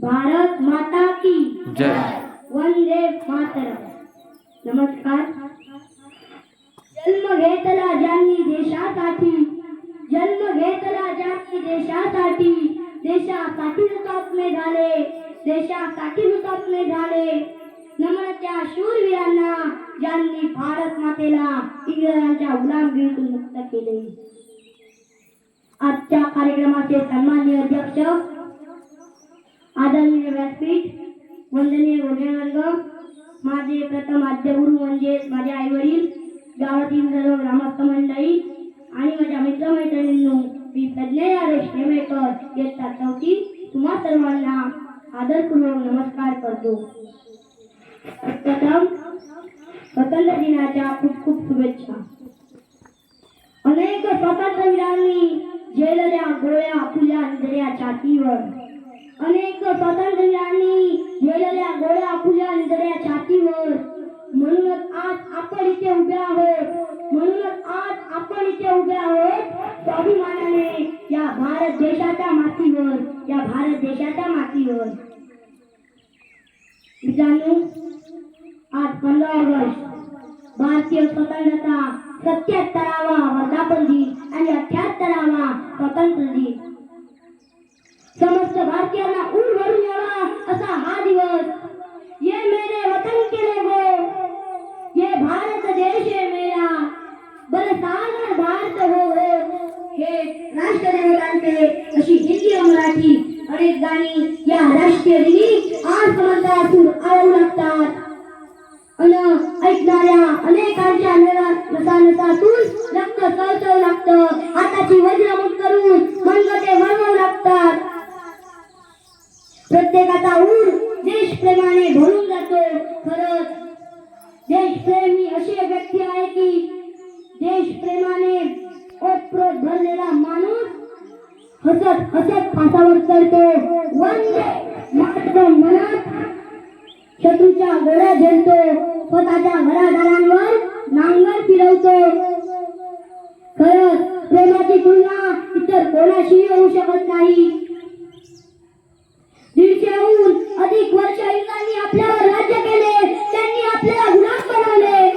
भारत माता की जय। वंदे मातरम नमस्कार। जन्म घेतला ज्यांनी देशासाठी जन्म घेतला ज्यांनी देशासाठी देशासाठी हुतात्मे झाले देशासाठी हुतात्मे झाले। नमन त्या शूरवीरांना ज्यांनी भारत मातेला इंग्रजांच्या गुलामगिरीतून मुक्त केले आजच्या कार्यक्रमाचे सन्माननीय अध्यक्ष आदरणीय व्यासपीठ वंदनीय वर्ग माझे प्रथम आद्यगुरु म्हणजे माझे आई वडील गावातील सर्व ग्रामस्थ मंडळी आणि माझ्या मित्रमैत्रिणींनो मी प्रज्ञा रेशमेकर इयत्ता चौथी तुम्हा सर्वांना आदरपूर्वक नमस्कार करतो. प्रथम स्वतंत्र दिनाच्या खूप खूप शुभेच्छा. अनेक स्वातंत्र्यवीरांनी झेलल्या गोळ्या फुल्या निधड्या छातीवर. अनेक स्वातंत्र्यवीरांनी झेलल्या गोळ्या फुल्या निधड्या छातीवर. म्हणूनच आज आपण इथे उभे आहोत. म्हणूनच आज आपण इथे उभे आहोत स्वाभिमानाने या भारत देशाच्या मातीवर या भारत देशाच्या मातीवर. मित्रांनो आज पंधरा ऑगस्ट भारतीय स्वतंत्रता सत्याहत्तरावा वर्धापन दिन आणि अठ्याहत्तरावा स्वातंत्र्य दिन समस्त भारतीयांना ऊर भरून यावा असा हा दिवस. ये मेरे वतन के लोगो ये भारत देश है मेरा. बलसागर भारत हो हो. हे राष्ट्रदेवतांचे अशी हिंदी व मराठी अनेक गाणी या राष्ट्रीय दिनी आज समजतातून आवडू लागतात. अन ऐकणाऱ्या अनेकांच्या नसानसातून रक्त कळचळू लागतं. हाताची वज्रमुठ करून मनगटे वळवू लागतात. प्रत्येकाचा ऊर देशप्रेमाने भरून जातो. खरंच देशप्रेम ही अशी व्यक्ती आहे की देशप्रेमाने ओतप्रोत भरलेला माणूस हसत हसत फासावर चढतो. वंदे मात्र मनात शत्रूच्या गोळ्या झेलतो. स्वतःच्या घरादारांवर नांगर फिरवतो. खरंच प्रेमाची तुलना इतर कोणाशीही होऊ शकत नाही. दीडशेहून अधिक वर्ष इंग्रजांनी आपल्यावर राज्य केले. त्यांनी आपल्याला गुलाम बनवले.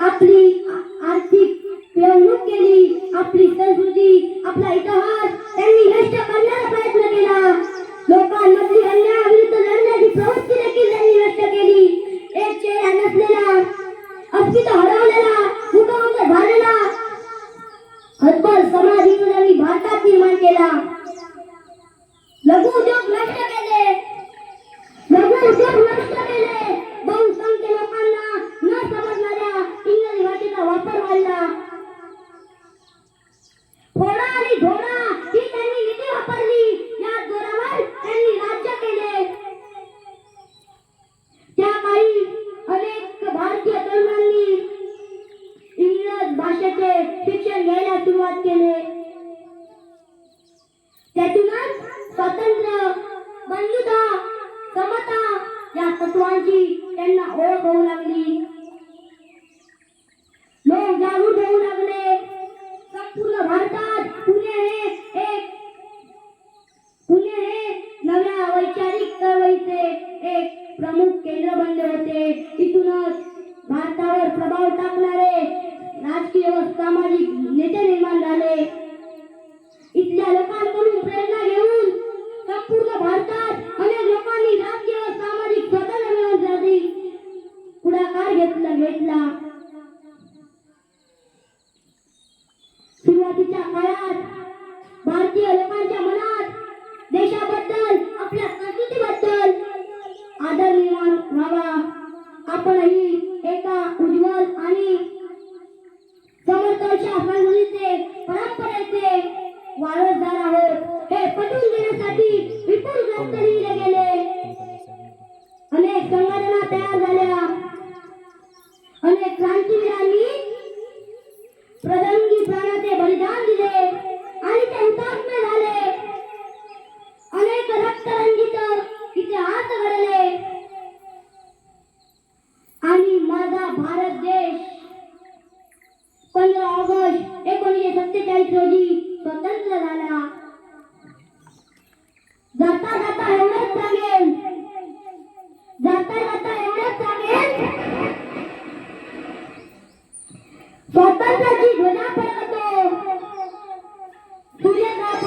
आपली आर्थिक पिळवणूक केली. आपली संस्कृती आपला इतिहास फोडा ही त्यांनी नीती वापरली. या जोरावर त्यांनी राज्य केले. त्या काळी अनेक भारतीय तरुणांनी इंग्रज भाषेचे शिक्षण घ्यायला सुरुवात केले. त्यातूनच स्वातंत्र्य बंधुता समता या तत्वांची त्यांना ओळख होऊ लागली लोक जागृत होऊ लागले संपूर्ण भारतात पुणे हे एक पुणे हे तारीख वैचारिक चळवळीचे एक प्रमुख केंद्र बनले होते. तिथूनच भारतावर प्रभाव टाकणारे राजकीय व सामाजिक नेते निर्माण झाले. इथल्या लोकांकडून प्रेरणा घेऊन संपूर्ण भारतात अनेक लोकांनी राजकीय व सामाजिक स्वतंत्र मिळवण्यासाठी पुढाकार घेतला घेतला. सुरुवातीच्या काळात भारतीय करायचे? वारसदार आहोत. हे पटवून देण्यासाठी विपुल ग्रंथ लिहिले गेले. अनेक संघटना तयार झाल्या. अनेक क्रांती सत्तेचाळीस रोजी स्वतंत्र झाला. जाता जाता एवढंच सांगेल जाता जाता एवढंच सांगेल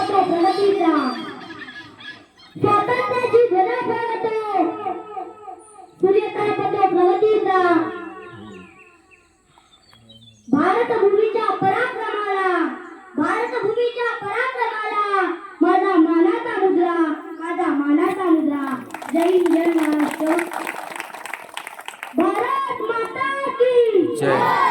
होतो प्रगतीचा. स्वातंत्र्याची प्रगतीचा. भारत भूमी की